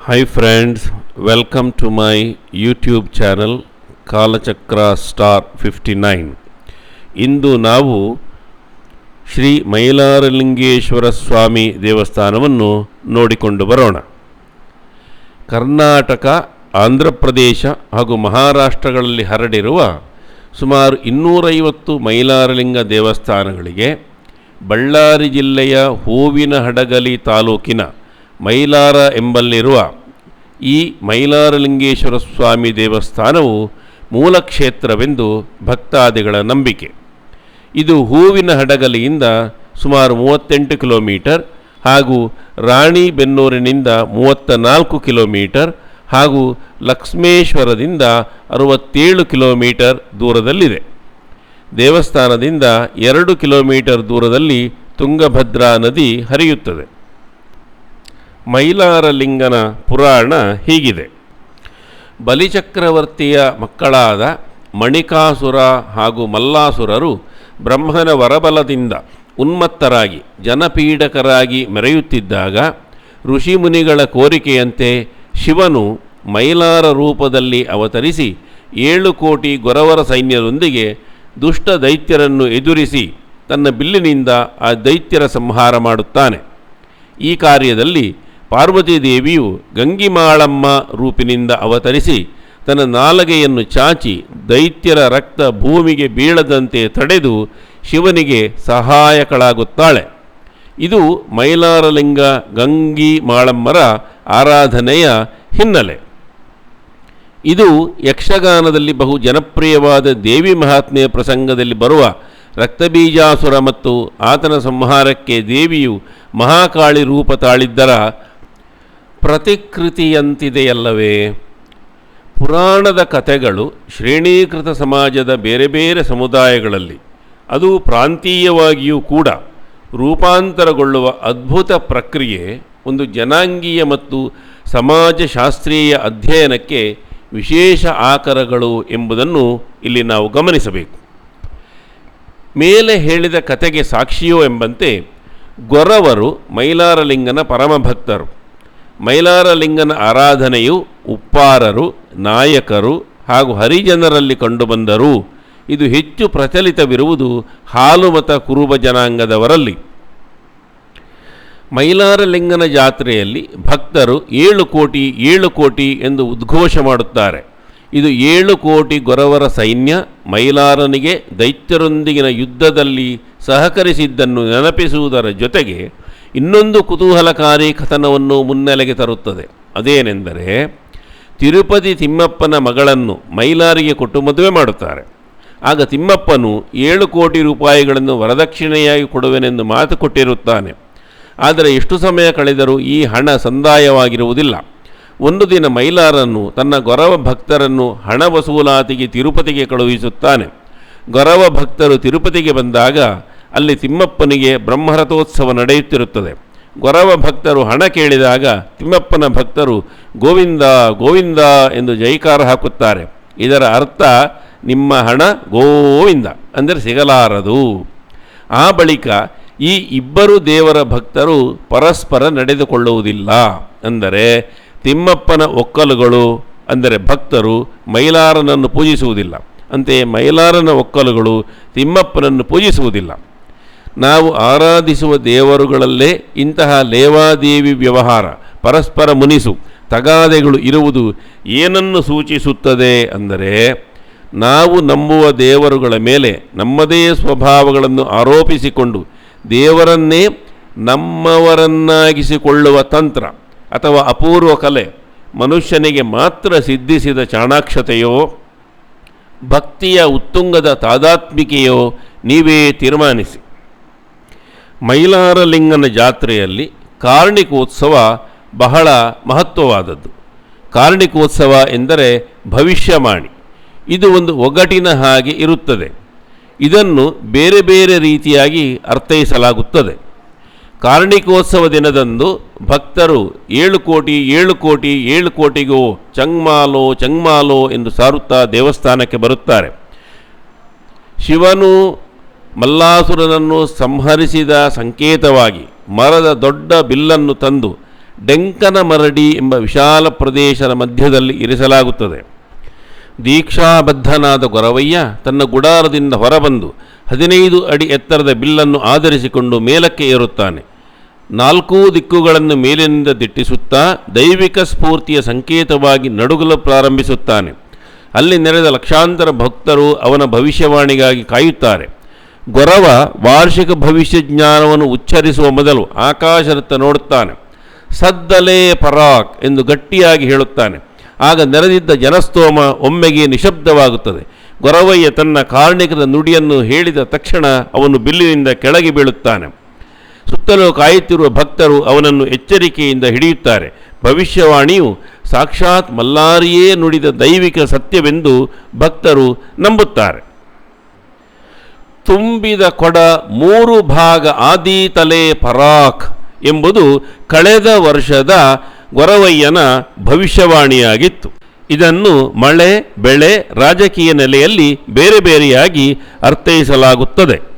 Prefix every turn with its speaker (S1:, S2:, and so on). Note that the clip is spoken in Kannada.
S1: Hi friends welcome to my YouTube channel Kalachakra star fifty nine ಇಂದು ನಾವು ಶ್ರೀ ಮೈಲಾರಲಿಂಗೇಶ್ವರ ಸ್ವಾಮಿ ದೇವಸ್ಥಾನವನ್ನು ನೋಡಿಕೊಂಡು ಬರೋಣ. ಕರ್ನಾಟಕ, ಆಂಧ್ರ ಪ್ರದೇಶ ಹಾಗೂ ಮಹಾರಾಷ್ಟ್ರಗಳಲ್ಲಿ ಹರಡಿರುವ ಸುಮಾರು ಇನ್ನೂರೈವತ್ತು ಮೈಲಾರಲಿಂಗ ದೇವಸ್ಥಾನಗಳಿಗೆ ಬಳ್ಳಾರಿ ಜಿಲ್ಲೆಯ ಹೂವಿನ ಹಡಗಲಿ ತಾಲೂಕಿನ ಮೈಲಾರ ಎಂಬಲ್ಲಿರುವ ಈ ಮೈಲಾರಲಿಂಗೇಶ್ವರ ಸ್ವಾಮಿ ದೇವಸ್ಥಾನವು ಮೂಲ ಕ್ಷೇತ್ರವೆಂದು ಭಕ್ತಾದಿಗಳ ನಂಬಿಕೆ. ಇದು ಹೂವಿನ ಹಡಗಲಿಯಿಂದ ಸುಮಾರು ಮೂವತ್ತೆಂಟು ಕಿಲೋಮೀಟರ್ ಹಾಗೂ ರಾಣಿಬೆನ್ನೂರಿನಿಂದ ಮೂವತ್ತ ನಾಲ್ಕು ಕಿಲೋಮೀಟರ್ ಹಾಗೂ ಲಕ್ಷ್ಮೇಶ್ವರದಿಂದ ಅರುವತ್ತೇಳು ಕಿಲೋಮೀಟರ್ ದೂರದಲ್ಲಿದೆ. ದೇವಸ್ಥಾನದಿಂದ ಎರಡು ಕಿಲೋಮೀಟರ್ ದೂರದಲ್ಲಿ ತುಂಗಭದ್ರಾ ನದಿ ಹರಿಯುತ್ತದೆ. ಮೈಲಾರಲಿಂಗನ ಪುರಾಣ ಹೀಗಿದೆ. ಬಲಿಚಕ್ರವರ್ತಿಯ ಮಕ್ಕಳಾದ ಮಣಿಕಾಸುರ ಹಾಗೂ ಮಲ್ಲಾಸುರರು ಬ್ರಹ್ಮನ ವರಬಲದಿಂದ ಉನ್ಮತ್ತರಾಗಿ, ಜನಪೀಡಕರಾಗಿ ಮೆರೆಯುತ್ತಿದ್ದಾಗ ಋಷಿಮುನಿಗಳ ಕೋರಿಕೆಯಂತೆ ಶಿವನು ಮೈಲಾರ ರೂಪದಲ್ಲಿ ಅವತರಿಸಿ ಏಳು ಕೋಟಿ ಗೊರವರ ಸೈನ್ಯದೊಂದಿಗೆ ದುಷ್ಟ ದೈತ್ಯರನ್ನು ಎದುರಿಸಿ ತನ್ನ ಬಿಲ್ಲಿನಿಂದ ಆ ದೈತ್ಯರ ಸಂಹಾರ ಮಾಡುತ್ತಾನೆ. ಈ ಕಾರ್ಯದಲ್ಲಿ ಪಾರ್ವತೀದೇವಿಯು ಗಂಗಿಮಾಳಮ್ಮ ರೂಪಿನಿಂದ ಅವತರಿಸಿ ತನ್ನ ನಾಲಗೆಯನ್ನು ಚಾಚಿ ದೈತ್ಯರ ರಕ್ತ ಭೂಮಿಗೆ ಬೀಳದಂತೆ ತಡೆದು ಶಿವನಿಗೆ ಸಹಾಯಕಳಾಗುತ್ತಾಳೆ. ಇದು ಮೈಲಾರಲಿಂಗ ಗಂಗಿ ಮಾಳಮ್ಮರ ಆರಾಧನೆಯ ಹಿನ್ನೆಲೆ. ಇದು ಯಕ್ಷಗಾನದಲ್ಲಿ ಬಹು ಜನಪ್ರಿಯವಾದ ದೇವಿ ಮಹಾತ್ಮೆಯ ಪ್ರಸಂಗದಲ್ಲಿ ಬರುವ ರಕ್ತಬೀಜಾಸುರ ಮತ್ತು ಆತನ ಸಂಹಾರಕ್ಕೆ ದೇವಿಯು ಮಹಾಕಾಳಿ ರೂಪ ತಾಳಿದ್ದರ ಪ್ರತಿಕೃತಿಯಂತಿದೆಯಲ್ಲವೇ? ಪುರಾಣದ ಕಥೆಗಳು ಶ್ರೇಣೀಕೃತ ಸಮಾಜದ ಬೇರೆ ಬೇರೆ ಸಮುದಾಯಗಳಲ್ಲಿ, ಅದು ಪ್ರಾಂತೀಯವಾಗಿಯೂ ಕೂಡ ರೂಪಾಂತರಗೊಳ್ಳುವ ಅದ್ಭುತ ಪ್ರಕ್ರಿಯೆ ಒಂದು ಜನಾಂಗೀಯ ಮತ್ತು ಸಮಾಜಶಾಸ್ತ್ರೀಯ ಅಧ್ಯಯನಕ್ಕೆ ವಿಶೇಷ ಆಕರಗಳು ಎಂಬುದನ್ನು ಇಲ್ಲಿ ನಾವು ಗಮನಿಸಬೇಕು. ಮೇಲೆ ಹೇಳಿದ ಕತೆಗೆ ಸಾಕ್ಷಿಯೋ ಎಂಬಂತೆ ಗೊರವರು ಮೈಲಾರಲಿಂಗನ ಪರಮಭಕ್ತರು. ಮೈಲಾರಲಿಂಗನ ಆರಾಧನೆಯು ಉಪ್ಪಾರರು, ನಾಯಕರು ಹಾಗೂ ಹರಿಜನರಲ್ಲಿ ಕಂಡುಬಂದರೂ ಇದು ಹೆಚ್ಚು ಪ್ರಚಲಿತವಿರುವುದು ಹಾಲುಮತ ಕುರುಬ ಜನಾಂಗದವರಲ್ಲಿ. ಮೈಲಾರಲಿಂಗನ ಜಾತ್ರೆಯಲ್ಲಿ ಭಕ್ತರು ಏಳು ಕೋಟಿ ಏಳು ಕೋಟಿ ಎಂದು ಉದ್ಘೋಷ ಮಾಡುತ್ತಾರೆ. ಇದು ಏಳು ಕೋಟಿ ಗೊರವರ ಸೈನ್ಯ ಮೈಲಾರನಿಗೆ ದೈತ್ಯರೊಂದಿಗಿನ ಯುದ್ಧದಲ್ಲಿ ಸಹಕರಿಸಿದ್ದನ್ನು ನೆನಪಿಸುವುದರ ಜೊತೆಗೆ ಇನ್ನೊಂದು ಕುತೂಹಲಕಾರಿ ಕಥನವನ್ನು ಮುನ್ನೆಲೆಗೆ ತರುತ್ತದೆ. ಅದೇನೆಂದರೆ, ತಿರುಪತಿ ತಿಮ್ಮಪ್ಪನ ಮಗಳನ್ನು ಮೈಲಾರಿಗೆ ಕೊಟ್ಟು ಮದುವೆ ಮಾಡುತ್ತಾರೆ. ಆಗ ತಿಮ್ಮಪ್ಪನು ಏಳು ಕೋಟಿ ರೂಪಾಯಿಗಳನ್ನು ವರದಕ್ಷಿಣೆಯಾಗಿ ಕೊಡುವೆನೆಂದು ಮಾತು ಕೊಟ್ಟಿರುತ್ತಾನೆ. ಆದರೆ ಎಷ್ಟು ಸಮಯ ಕಳೆದರೂ ಈ ಹಣ ಸಂದಾಯವಾಗಿರುವುದಿಲ್ಲ. ಒಂದು ದಿನ ಮೈಲಾರನ್ನು ತನ್ನ ಗೊರವ ಭಕ್ತರನ್ನು ಹಣ ವಸೂಲಾತಿಗೆ ತಿರುಪತಿಗೆ ಕಳುಹಿಸುತ್ತಾನೆ. ಗೊರವ ಭಕ್ತರು ತಿರುಪತಿಗೆ ಬಂದಾಗ ಅಲ್ಲಿ ತಿಮ್ಮಪ್ಪನಿಗೆ ಬ್ರಹ್ಮರಥೋತ್ಸವ ನಡೆಯುತ್ತಿರುತ್ತದೆ. ಗೊರವ ಭಕ್ತರು ಹಣ ಕೇಳಿದಾಗ ತಿಮ್ಮಪ್ಪನ ಭಕ್ತರು ಗೋವಿಂದ ಗೋವಿಂದ ಎಂದು ಜೈಕಾರ ಹಾಕುತ್ತಾರೆ. ಇದರ ಅರ್ಥ ನಿಮ್ಮ ಹಣ ಗೋವಿಂದ ಅಂದರೆ ಸಿಗಲಾರದು. ಆ ಬಳಿಕ ಈ ಇಬ್ಬರು ದೇವರ ಭಕ್ತರು ಪರಸ್ಪರ ನಡೆದುಕೊಳ್ಳುವುದಿಲ್ಲ ಅಂದರೆ ತಿಮ್ಮಪ್ಪನ ಒಕ್ಕಲುಗಳು ಅಂದರೆ ಭಕ್ತರು ಮೈಲಾರನನ್ನು ಪೂಜಿಸುವುದಿಲ್ಲ. ಅಂತೆಯೇ ಮೈಲಾರನ ಒಕ್ಕಲುಗಳು ತಿಮ್ಮಪ್ಪನನ್ನು ಪೂಜಿಸುವುದಿಲ್ಲ. ನಾವು ಆರಾಧಿಸುವ ದೇವರುಗಳಲ್ಲೇ ಇಂತಹ ಲೇವಾದೇವಿ ವ್ಯವಹಾರ, ಪರಸ್ಪರ ಮುನಿಸು, ತಗಾದೆಗಳು ಇರುವುದು ಏನನ್ನು ಸೂಚಿಸುತ್ತದೆ ಅಂದರೆ, ನಾವು ನಂಬುವ ದೇವರುಗಳ ಮೇಲೆ ನಮ್ಮದೇ ಸ್ವಭಾವಗಳನ್ನು ಆರೋಪಿಸಿಕೊಂಡು ದೇವರನ್ನೇ ನಮ್ಮವರನ್ನಾಗಿಸಿಕೊಳ್ಳುವ ತಂತ್ರ ಅಥವಾ ಅಪೂರ್ವ ಕಲೆ ಮನುಷ್ಯನಿಗೆ ಮಾತ್ರ ಸಿದ್ಧಿಸಿದ ಚಾಣಾಕ್ಷತೆಯೋ, ಭಕ್ತಿಯ ಉತ್ತುಂಗದ ತಾದಾತ್ಮಿಕೆಯೋ ನೀವೇ ತೀರ್ಮಾನಿಸಿ. ಮೈಲಾರಲಿಂಗನ ಜಾತ್ರೆಯಲ್ಲಿ ಕಾರ್ಣಿಕೋತ್ಸವ ಬಹಳ ಮಹತ್ವವಾದದ್ದು. ಕಾರ್ಣಿಕೋತ್ಸವ ಎಂದರೆ ಭವಿಷ್ಯವಾಣಿ. ಇದು ಒಂದು ಒಗಟಿನ ಹಾಗೆ ಇರುತ್ತದೆ. ಇದನ್ನು ಬೇರೆ ಬೇರೆ ರೀತಿಯಾಗಿ ಅರ್ಥೈಸಲಾಗುತ್ತದೆ. ಕಾರ್ಣಿಕೋತ್ಸವ ದಿನದಂದು ಭಕ್ತರು ಏಳು ಕೋಟಿ ಏಳು ಕೋಟಿ, ಏಳು ಕೋಟಿಗೋ ಚಂಗ್ಮಾಲೋ ಚಂಗ್ಮಾಲೋ ಎಂದು ಸಾರುತ್ತಾ ದೇವಸ್ಥಾನಕ್ಕೆ ಬರುತ್ತಾರೆ. ಶಿವನು ಮಲ್ಲಾಸುರನನ್ನು ಸಂಹರಿಸಿದ ಸಂಕೇತವಾಗಿ ಮರದ ದೊಡ್ಡ ಬಿಲ್ಲನ್ನು ತಂದು ಡೆಂಕನ ಮರಡಿ ಎಂಬ ವಿಶಾಲ ಪ್ರದೇಶದ ಮಧ್ಯದಲ್ಲಿ ಇರಿಸಲಾಗುತ್ತದೆ. ದೀಕ್ಷಾಬದ್ಧನಾದ ಗೊರವಯ್ಯ ತನ್ನ ಗುಡಾರದಿಂದ ಹೊರಬಂದು ಹದಿನೈದು ಅಡಿ ಎತ್ತರದ ಬಿಲ್ಲನ್ನು ಆಧರಿಸಿಕೊಂಡು ಮೇಲಕ್ಕೆ ಏರುತ್ತಾನೆ. ನಾಲ್ಕೂ ದಿಕ್ಕುಗಳನ್ನು ಮೇಲಿನಿಂದ ದಿಟ್ಟಿಸುತ್ತಾ ದೈವಿಕ ಸ್ಫೂರ್ತಿಯ ಸಂಕೇತವಾಗಿ ನಡುಗಲು ಪ್ರಾರಂಭಿಸುತ್ತಾನೆ. ಅಲ್ಲಿ ನೆರೆದ ಲಕ್ಷಾಂತರ ಭಕ್ತರು ಅವನ ಭವಿಷ್ಯವಾಣಿಗಾಗಿ ಕಾಯುತ್ತಾರೆ. ಗೊರವ ವಾರ್ಷಿಕ ಭವಿಷ್ಯ ಜ್ಞಾನವನ್ನು ಉಚ್ಚರಿಸುವ ಮೊದಲು ಆಕಾಶದತ್ತ ನೋಡುತ್ತಾನೆ. ಸದ್ದಲೇ ಪರಾಕ್ ಎಂದು ಗಟ್ಟಿಯಾಗಿ ಹೇಳುತ್ತಾನೆ. ಆಗ ನೆರೆದಿದ್ದ ಜನಸ್ತೋಮ ಒಮ್ಮೆಗೆ ನಿಶಬ್ದವಾಗುತ್ತದೆ. ಗೊರವಯ್ಯ ತನ್ನ ಕಾರ್ಣಿಕದ ನುಡಿಯನ್ನು ಹೇಳಿದ ತಕ್ಷಣ ಅವನು ಬಿಲ್ಲಿನಿಂದ ಕೆಳಗೆ ಬೀಳುತ್ತಾನೆ. ಸುತ್ತಲೂ ಕಾಯುತ್ತಿರುವ ಭಕ್ತರು ಅವನನ್ನು ಎಚ್ಚರಿಕೆಯಿಂದ ಹಿಡಿಯುತ್ತಾರೆ. ಭವಿಷ್ಯವಾಣಿಯು ಸಾಕ್ಷಾತ್ ಮಲ್ಲಾರಿಯೇ ನುಡಿದ ದೈವಿಕ ಸತ್ಯವೆಂದು ಭಕ್ತರು ನಂಬುತ್ತಾರೆ. ತುಂಬಿದ ಕೊಡ ಮೂರು ಭಾಗ ಆದೀತಲೆ ಪರಾಕ್ ಎಂಬುದು ಕಳೆದ ವರ್ಷದ ಗೊರವಯ್ಯನ ಭವಿಷ್ಯವಾಣಿಯಾಗಿತ್ತು. ಇದನ್ನು ಮಳೆ, ಬೆಳೆ, ರಾಜಕೀಯ ನೆಲೆಯಲ್ಲಿ ಬೇರೆ ಬೇರೆಯಾಗಿ ಅರ್ಥೈಸಲಾಗುತ್ತದೆ.